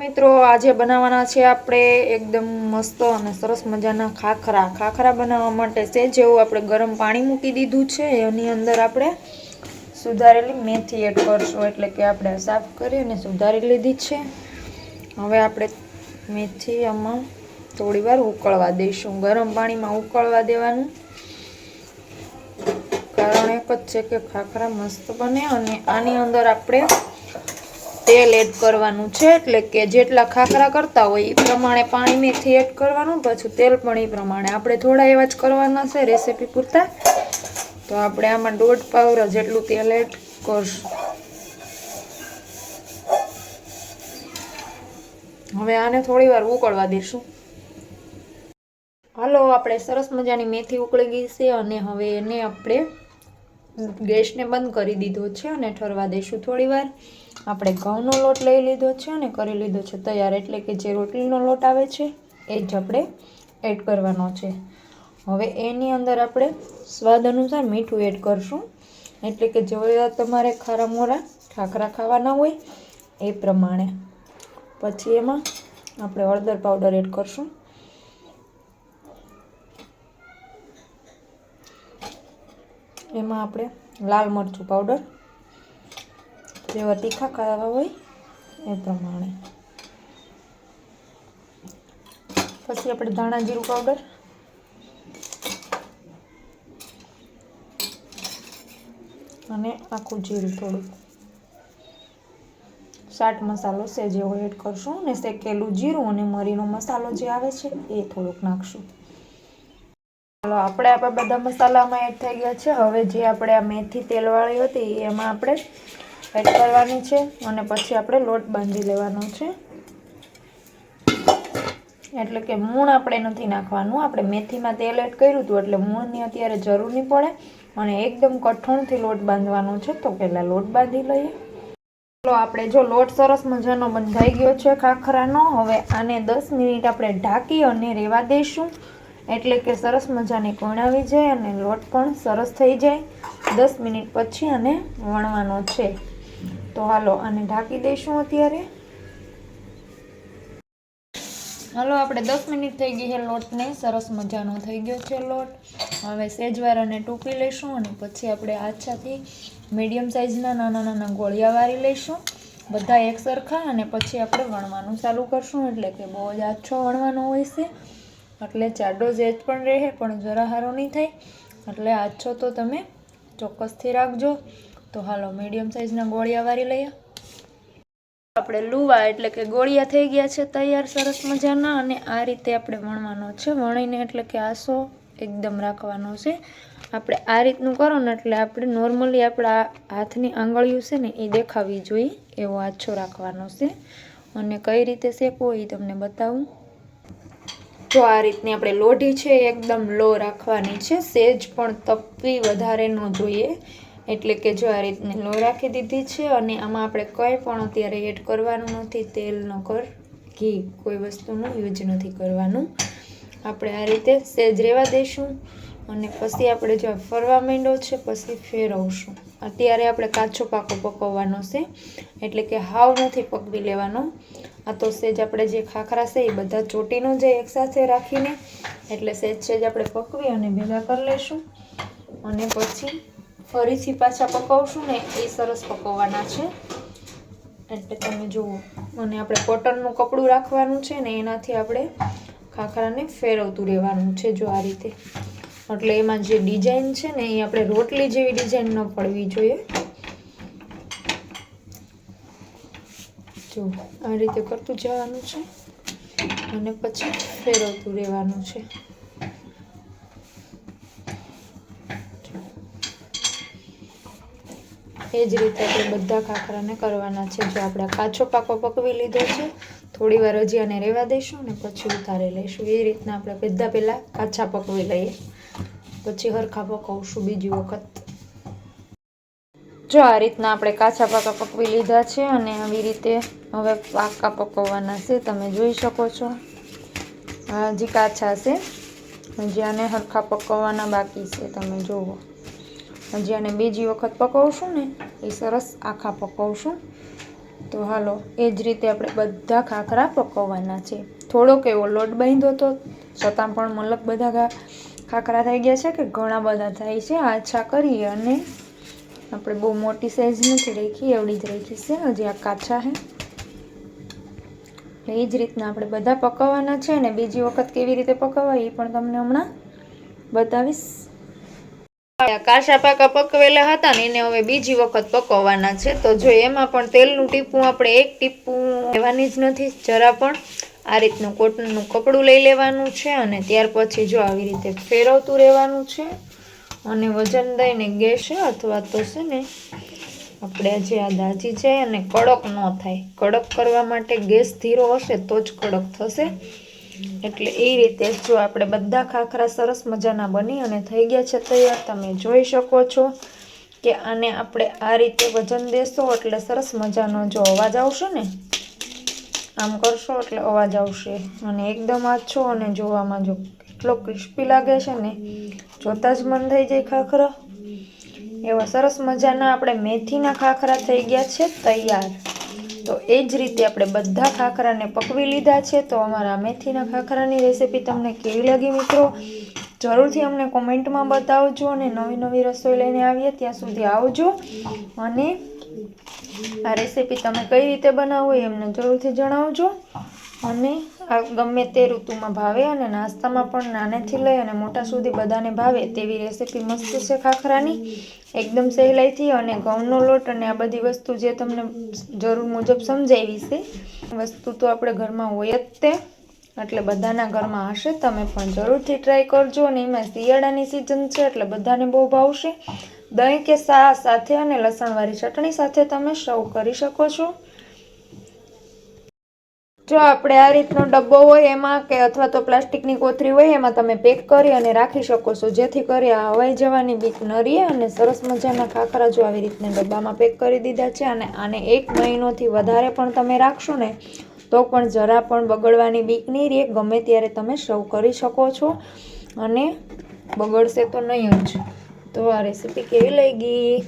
મિત્રો, આજે બનાવવાના છે આપણે એકદમ મસ્ત અને સરસ મજાના ખાખરા. ખાખરા બનાવવા માટે છે જેવું આપણે ગરમ પાણી મૂકી દીધું છે. એની અંદર આપણે સુધારેલી મેથી એડ કરશું, એટલે કે આપણે સાફ કરી અને સુધારી લીધી છે. હવે આપણે મેથી આમાં થોડીવાર ઉકળવા દઈશું. ગરમ પાણીમાં ઉકળવા દેવાનું. કારણ એક જ છે કે ખાખરા મસ્ત બને અને આની અંદર આપણે તેલ એડ કરવાનું છે એટલે કે જેટલા ખાખરા કરતા હોય એ પ્રમાણે પાણી મેથી એડ કરવાનું, પાછું તેલ પણ એ પ્રમાણે. આપણે થોડા એવા જ કરવાના છે રેસીપી પૂરતા. તો આપણે આમાં દોઢ પાવરા જેટલું તેલ એડ કરશું. હવે આને થોડી વાર ઉકળવા દઈશું હાલો, આપણે સરસ મજાની મેથી ઉકળી ગઈ છે અને હવે એને આપણે ગેસને બંધ કરી દીધો છે અને ઠરવા દઈશું થોડીવાર. આપણે ઘઉંનો લોટ લઈ લીધો છે અને કરી લીધો છે તૈયાર, એટલે કે જે રોટલીનો લોટ આવે છે, એ જ આપણે એડ કરવાનો છે. હવે એની અંદર આપણે સ્વાદ અનુસાર મીઠું એડ કરશું. એટલે કે જેવા તમારે ખારા મોરા ઠાકરા ખાવાના હોય, એ પ્રમાણે. પછી એમાં આપણે હળદર પાવડર એડ કરશું. એમાં આપણે લાલ મરચું પાવડર જેવા તીખા ખાવા હોય એ પ્રમાણે. પછી આપણે ધાણા જીરું પાવડર અને આખું જીરું થોડું ચાટ મસાલો છે જેવો એડ કરશું. અને શેકેલું જીરું અને મરીનો મસાલો જે આવે છે, એ થોડુંક નાખશું. ચાલો આપણે આપણા બધા મસાલામાં એડ થઈ ગયા છે. હવે જે આપણે આ મેથી તેલવાળી હતી, એમાં આપણે એડ કરવાની છે અને પછી આપણે લોટ બાંધી લેવાનો છે. એટલે કે મૂણ આપણે નથી નાખવાનું. આપણે મેથીમાં તેલ એડ કર્યું હતું, એટલે મૂળની અત્યારે જરૂર નહીં પડે. અને એકદમ કઠોણથી લોટ બાંધવાનો છે, તો પહેલાં લોટ બાંધી લઈએ. ચાલો આપણે જો લોટ સરસ મજાનો બંધાઈ ગયો છે ખાખરાનો. હવે આને દસ મિનિટ આપણે ઢાંકી અને રહેવા દઈશું. એટલે કે સરસ મજાની કોણાવી જાય અને લોટ પણ સરસ થઈ જાય. દસ મિનિટ પછી આને વણવાનો છે. તો હાલો, આને ઢાંકી દઈશું અત્યારે. હાલો, આપણે દસ મિનિટ થઈ ગઈ છે લોટને. સરસ મજાનો થઈ ગયો છે લોટ. હવે સેજવાર અને ટૂંકી લઈશું અને પછી આપણે આછાથી મીડિયમ સાઇઝના નાના નાના ગોળિયા વારી લઈશું. બધા એક સરખા અને પછી આપણે વણવાનું ચાલુ કરશું. એટલે કે બહુ જ આછો વણવાનો હોય છે. એટલે જાડો જેજ પણ રહે, પણ જરા હારો નહીં થાય. એટલે આછો તો તમે ચોક્કસથી રાખજો. તો હાલો મીડિયમ સાઇઝના ગોળિયા વારી લઈએ. આપણે લુવા એટલે કે ગોળિયા થઈ ગયા છે, તૈયાર સરસ મજાના. અને આ રીતે આપણે વણવાનો છે. વણીને એટલે કે આસો એકદમ રાખવાનો છે. આપણે આ રીતનું કરો ને એટલે આપણે નોર્મલી આપણા હાથની આંગળીઓ છે ને એ દેખાવી જોઈએ. એવો આછો રાખવાનો છે. અને કઈ રીતે શેકવો એ તમને બતાવું. જો આ રીતની આપણે લોઢી છે એકદમ લો રાખવાની છે. સેજ પણ તપવી વધારે ન જોઈએ. એટલે કે જો આ રીતની લો રાખી દીધી છે અને આમાં આપણે કંઈ પણ અત્યારે એડ કરવાનું નથી. તેલ ન કર, ઘી કોઈ વસ્તુનું યુઝ નથી કરવાનું. આપણે આ રીતે સેજ રહેવા દઈશું અને પછી આપણે જો ફરવા માંડ્યો છે, પછી ફેરવશું. અત્યારે આપણે કાચો પાકો પકવવાનો છે. એટલે કે હાવ નથી પકવી લેવાનો. આ તો સેજ આપણે જે ખાખરા છે એ બધા ચોટીનો જે એકસાથે રાખીને, એટલે સેજ સેજ આપણે પકવી અને ભેગા કરી લઈશું. અને પછી ફરીથી પાછા પકવશું ને એ સરસ પકવવાના છે. એટલે તમે જુઓ, અને આપણે કોટનનું કપડું રાખવાનું છે ને એનાથી આપણે ખાખરાને ફેરવતું રહેવાનું છે જો આ રીતે. એટલે એમાં જે ડિઝાઇન છે ને, એ આપણે રોટલી જેવી ડિઝાઇન ન પડવી જોઈએ. જો, આ રીતે કરતું જવાનું છે. અને પછી ફેરવતું રહેવાનું છે. એ જ રીતે આપણે બધા કાંકરાને કરવાના છે. જો આપણે કાચો પાકો પકવી લીધો છે, થોડી વાર હજી આને રહેવા દઈશું અને પછી ઉતારી લઈશું. એ રીતના આપણે બધા પહેલાં કાચા પકવી લઈએ. પછી હરખા પકવશું બીજી વખત. જો આ રીતના આપણે કાચા પાકા પકવી લીધા છે અને આવી રીતે હવે પાકા પકવવાના છે, તમે જોઈ શકો છો. હજી કાચા છે, હજી આને હરખા પકવવાના બાકી છે, તમે જુઓ હજી આને બીજી વખત પકવશું ને, એ સરસ આખા પકવશું. તો હાલો, એ જ રીતે આપણે બધા ખાખરા પકવવાના છે. થોડોક એવો લોટ બાંધ્યો તો, છતાં પણ મલક બધા ખા- ખાખરા થઈ ગયા છે કે ઘણા બધા થાય છે? આછા કરી અને આપણે બહુ મોટી સાઈઝ નથી રાખી, એવડી જ રાખી છે. હજી આ કાચા છે. એ જ રીતના આપણે બધા પકવવાના છે ને બીજી વખત કેવી રીતે પકવવા એ પણ તમને હમણાં બતાવીશ. કાચા પાકા પકવેલા હતા ને એને હવે બીજી વખત પકવવાના છે. તો જો એમાં પણ તેલનું ટીપું આપણે એક ટીપું લેવાની જ નથી, જરા પણ આ રીતનું કોટનનું કપડું લઈ લેવાનું છે અને ત્યાર પછી જો આવી રીતે ફેરવતું રહેવાનું છે અને વજન દઈને ગેસ અથવા તો છે ને આપણે જે આ દાજી છે અને કડક ન થાય. કડક કરવા માટે ગેસ ધીરો હશે તો જ કડક થશે. એટલે એ રીતે જો આપણે બધા ખાખરા સરસ મજાના બની અને થઈ ગયા છે તૈયાર, તમે જોઈ શકો છો કે આને આપણે આ રીતે વજન દેશો એટલે સરસ મજાનો જો અવાજ આવશે ને આમ કરશો એટલે અવાજ આવશે. અને એકદમ આછો અને જોવામાં જો કેટલો ક્રિસ્પી લાગે છે ને. જોતા જ મન થઈ જાય ખાખરા. એવા સરસ મજાના આપણે મેથીના ખાખરા થઈ ગયા છે, તૈયાર. તો એ જ રીતે આપણે બધા ખાખરાને પકવી લીધા છે. તો અમારા મેથીના ખાખરાની રેસીપી તમને કેવી લાગી મિત્રો? જરૂરથી અમને કોમેન્ટમાં બતાવજો અને નવી નવી રસોઈ લઈને આવીએ ત્યાં સુધી આવજો. અને આ રેસીપી તમે કઈ રીતે બનાવો એ અમને જરૂરથી જણાવજો. અને આ ગમે તે ઋતુમાં ભાવે અને નાસ્તામાં પણ નાનેથી લઈ અને મોટા સુધી બધાને ભાવે તેવી રેસીપી મસ્ત છે ખાખરાની. એકદમ સહેલાઈથી અને ઘઉંનો લોટ અને આ બધી વસ્તુ જે તમને જરૂર મુજબ સમજાવી છે. વસ્તુ તો આપણે ઘરમાં હોય જ તે, એટલે બધાના ઘરમાં હશે. તમે પણ જરૂરથી ટ્રાય કરજો અને એમાં શિયાળાની સિઝન છે એટલે બધાને બહુ ભાવશે. દહીં કે સા સાથે અને લસણવાળી ચટણી સાથે તમે સર્વ કરી શકો છો. જો આપણે આ રીતનો ડબ્બો હોય એમાં કે અથવા તો પ્લાસ્ટિકની કોથળી હોય, એમાં તમે પેક કરી અને રાખી શકો છો. જેથી કરી આ હવાઈ જવાની બીક ન રહે અને સરસ મજાના ખાખરા જો આવી રીતના ડબ્બામાં પેક કરી દીધા છે અને આને એક મહિનોથી વધારે પણ તમે રાખશો ને, તો પણ જરા પણ બગડવાની બીક નહીં રહે. ગમે ત્યારે તમે સર્વ કરી શકો છો અને બગડશે તો નહીં જ. તો આ રેસીપી કેવી લાગી?